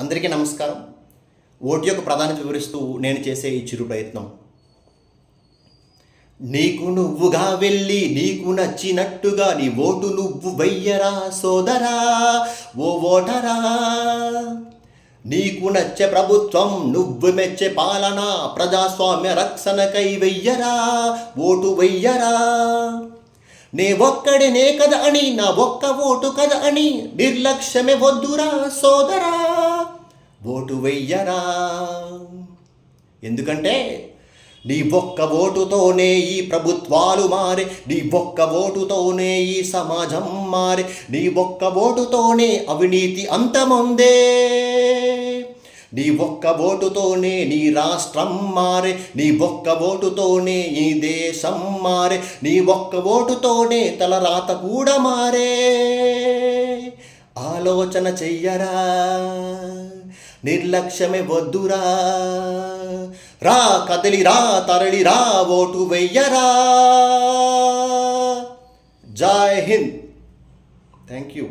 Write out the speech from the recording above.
అందరికీ నమస్కారం. ఓటు యొక్క ప్రాధాన్యత వివరిస్తూ నేను చేసే ఈ చిరు ప్రయత్నం. నీకు నువ్వుగా వెళ్ళి నీకు నచ్చినట్టుగా నీ ఓటు నువ్వు వెయ్యరా సోదరా ఓ ఓటరా? నీకు నచ్చే ప్రభుత్వం నువ్వు మెచ్చే పాలన ప్రజాస్వామ్య రక్షణకై వెయ్యరా ఓటు వెయ్యరా? నే ఒక్కడినే కదా అని నా ఒక్క ఓటు కదా అని నిర్లక్ష్యమే వద్దురా సోదరా? ఓటు వెయ్యరా ఎందుకంటే నీ ఒక్క ఓటుతోనే ఈ ప్రభుత్వాలు మారే నీ ఒక్క ఓటుతోనే ఈ సమాజం మారే నీ ఒక్క ఓటుతోనే అవినీతి అంతముందే. నీ ఒక్క ఓటుతోనే నీ రాష్ట్రం మారే నీ ఒక్క ఓటుతోనే ఈ దేశం మారే నీ ఒక్క ఓటుతోనే తలరాత కూడా మారే. ఆలోచన చెయ్యరా? నిర్లక్ష్యమే వద్దురా? రా కదలిరా తరలిరా ఓటు వెయ్యరా? జై హింద్. Thank you